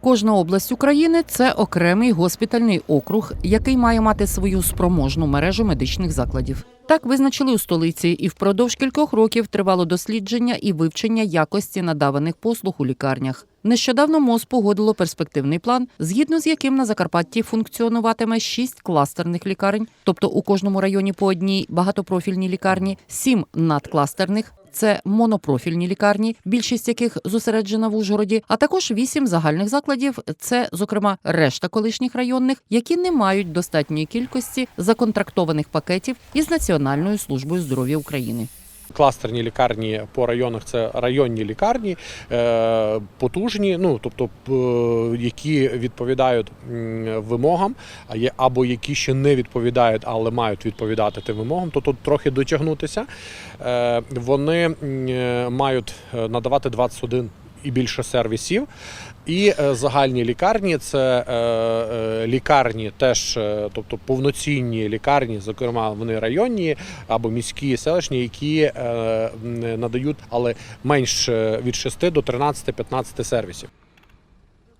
Кожна область України це окремий госпітальний округ, який має мати свою спроможну мережу медичних закладів. Так визначили у столиці, і впродовж кількох років тривало дослідження і вивчення якості надаваних послуг у лікарнях. Нещодавно МОЗ погодило перспективний план, згідно з яким на Закарпатті функціонуватиме шість кластерних лікарень, тобто у кожному районі по одній багатопрофільній лікарні, сім надкластерних. Це монопрофільні лікарні, більшість яких зосереджена в Ужгороді, а також вісім загальних закладів. Це, зокрема, решта колишніх районних, які не мають достатньої кількості законтрактованих пакетів із Національною службою здоров'я України. Кластерні лікарні по районах це районні лікарні, е, потужні, ну тобто які відповідають вимогам, а є або які ще не відповідають, але мають відповідати тим вимогам, то тут трохи дотягнутися. Е, Вони е, мають надавати 21 і більше сервісів. І е, загальні лікарні це е, е, лікарні, теж, тобто повноцінні лікарні, зокрема вони районні або міські, селищні, які надають, але менш від 6 до 13-15 сервісів.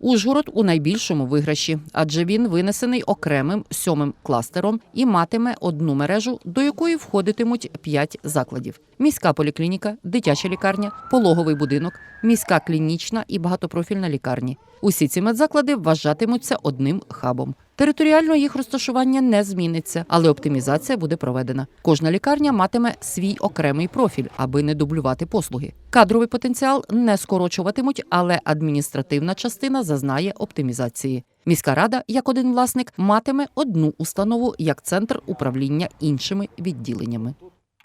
Ужгород у найбільшому виграші, адже він винесений окремим сьомим кластером і матиме одну мережу, до якої входитимуть п'ять закладів: міська поліклініка, дитяча лікарня, пологовий будинок, міська клінічна і багатопрофільна лікарні. Усі ці медзаклади вважатимуться одним хабом. Територіально їх розташування не зміниться, але оптимізація буде проведена. Кожна лікарня матиме свій окремий профіль, аби не дублювати послуги. Кадровий потенціал не скорочуватимуть, але адміністративна частина зазнає оптимізації. Міська рада, як один власник, матиме одну установу як центр управління іншими відділеннями.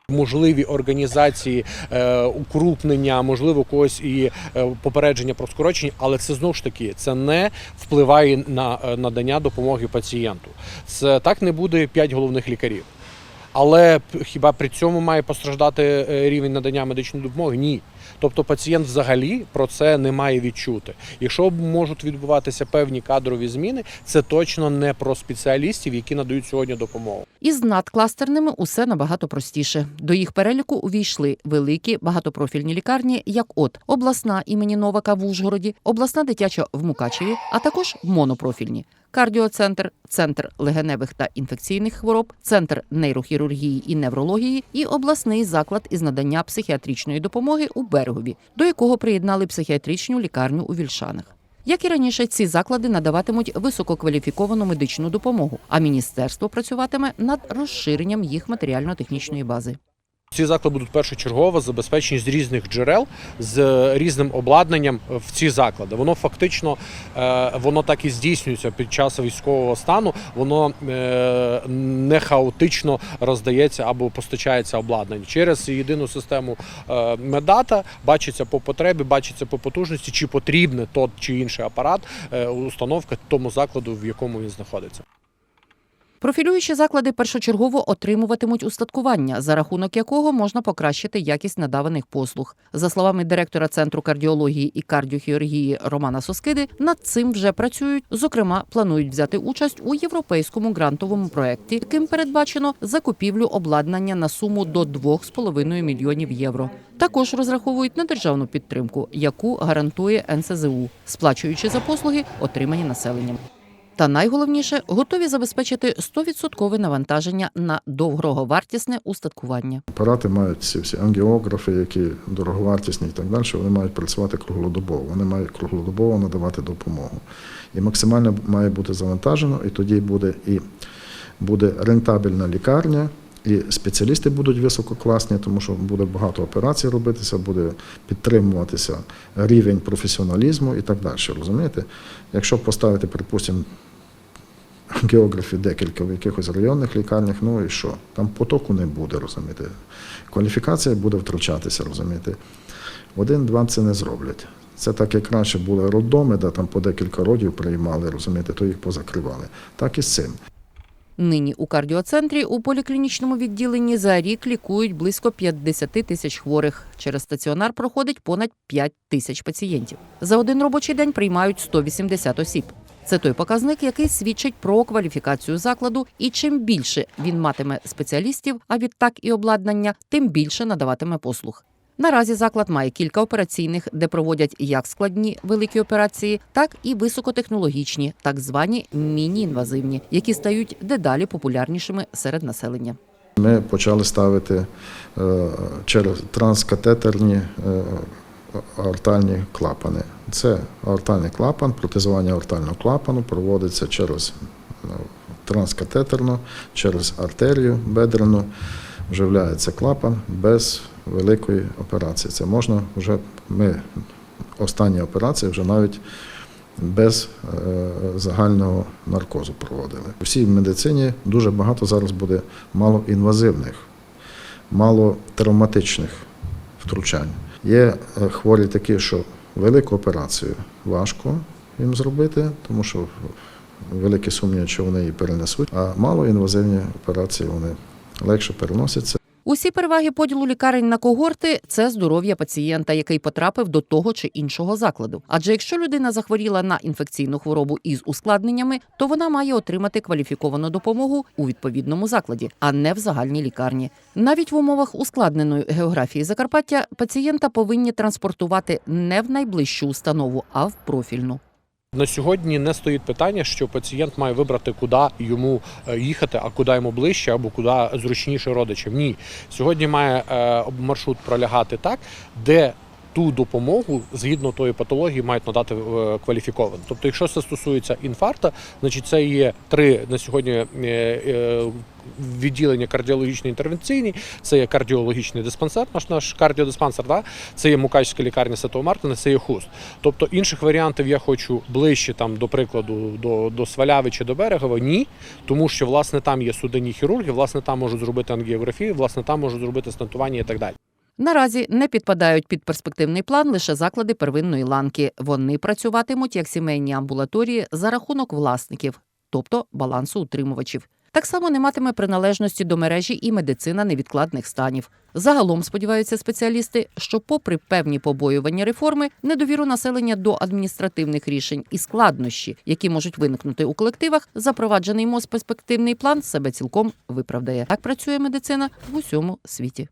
Можливі організації е, укрупнення, можливо, когось і е, попередження про скорочення, але це знову ж таки це не впливає на е, надання допомоги пацієнту. Це так не буде п'ять головних лікарів. Але хіба при цьому має постраждати е, рівень надання медичної допомоги? Ні. Тобто пацієнт взагалі про це не має відчути. Якщо можуть відбуватися певні кадрові зміни, це точно не про спеціалістів, які надають сьогодні допомогу. Із надкластерними усе набагато простіше. До їх переліку увійшли великі багатопрофільні лікарні, як от обласна імені Новака в Ужгороді, обласна дитяча в Мукачеві, а також монопрофільні. Кардіоцентр, центр легеневих та інфекційних хвороб, центр нейрохірургії і неврології і обласний заклад із надання психіатричної допомоги у Берегові, до якого приєднали психіатричну лікарню у Вільшанах. Як і раніше, ці заклади надаватимуть висококваліфіковану медичну допомогу, а міністерство працюватиме над розширенням їх матеріально-технічної бази. Ці заклади будуть першочергово забезпечені з різних джерел з різним обладнанням в ці заклади. Воно фактично е, воно так і здійснюється під час військового стану. Воно е, не хаотично роздається або постачається обладнання через єдину систему е, медата. Бачиться по потребі, бачиться по потужності, чи потрібне тот чи інший апарат, установка тому закладу, в якому він знаходиться. Профілюючі заклади першочергово отримуватимуть устаткування, за рахунок якого можна покращити якість надаваних послуг. За словами директора центру кардіології і кардіохірургії Романа Соскиди, над цим вже працюють. Зокрема, планують взяти участь у європейському грантовому проєкті, яким передбачено закупівлю обладнання на суму до 2,5 мільйонів євро. Також розраховують на державну підтримку, яку гарантує НСЗУ, сплачуючи за послуги, отримані населенням. Та найголовніше готові забезпечити 100% навантаження на довговартісне устаткування. Апарати мають ці всі ангіографи, які дороговартісні і так далі, вони мають працювати круглодобово. Вони мають круглодобово надавати допомогу. І максимально має бути завантажено, і тоді буде і буде рентабельна лікарня, і спеціалісти будуть висококласні, тому що буде багато операцій робитися, буде підтримуватися рівень професіоналізму і так далі. Розумієте? Якщо поставити, припустимо, географів декілька в якихось районних лікарнях, ну і що? Там потоку не буде, розумієте. Кваліфікація буде втрачатися, розумієте. Один-два це не зроблять. Це так, як раніше були роддоми, де там по декілька родів приймали, розумієте, то їх позакривали. Так і з цим. Нині у кардіоцентрі у поліклінічному відділенні за рік лікують близько 50 тисяч хворих. Через стаціонар проходить понад 5 тисяч пацієнтів. За один робочий день приймають 180 осіб. Це той показник, який свідчить про кваліфікацію закладу, і чим більше він матиме спеціалістів, а відтак і обладнання, тим більше надаватиме послуг. Наразі заклад має кілька операційних, де проводять як складні великі операції, так і високотехнологічні, так звані міні-інвазивні, які стають дедалі популярнішими серед населення. Ми почали ставити е, через транскатетерні е, аортальні клапани. Це аортальний клапан, протезування аортального клапану проводиться через е, транскатетерно, через артерію бедрену. Вживляється клапан без великої операції. Це можна вже ми останні операції вже навіть без е, загального наркозу проводили. У всій медицині дуже багато зараз буде малоінвазивних, малотравматичних втручань. Є е, хворі такі, що велику операцію важко їм зробити, тому що великі сумніви, що вони її перенесуть, а малоінвазивні операції вони легше переносяться. Усі переваги поділу лікарень на когорти це здоров'я пацієнта, який потрапив до того чи іншого закладу. Адже якщо людина захворіла на інфекційну хворобу із ускладненнями, то вона має отримати кваліфіковану допомогу у відповідному закладі, а не в загальній лікарні. Навіть в умовах ускладненої географії Закарпаття пацієнта повинні транспортувати не в найближчу установу, а в профільну. На сьогодні не стоїть питання, що пацієнт має вибрати, куди йому е, їхати, а куди йому ближче або куди зручніше родичам. Ні, сьогодні має е, маршрут пролягати так, де ту допомогу згідно тої патології мають надати е, кваліфіковано. Тобто, якщо це стосується інфаркта, значить це є три на сьогодні е, е, відділення кардіологічно інтервенційні, це є кардіологічний диспансер, наш наш кардіодиспансер, да? це є Мукачська лікарня Святого Мартина, це є хуст. Тобто інших варіантів я хочу ближче, там, до прикладу, до, до Сваляви чи до Берегова, ні, тому що власне там є судинні хірурги, власне там можуть зробити ангіографію, власне там можуть зробити стентування і так далі. Наразі не підпадають під перспективний план лише заклади первинної ланки. Вони працюватимуть як сімейні амбулаторії за рахунок власників, тобто балансу утримувачів. Так само не матиме приналежності до мережі і медицина невідкладних станів. Загалом сподіваються спеціалісти, що, попри певні побоювання реформи, недовіру населення до адміністративних рішень і складнощі, які можуть виникнути у колективах, запроваджений МОЗ перспективний план себе цілком виправдає. Так працює медицина в усьому світі.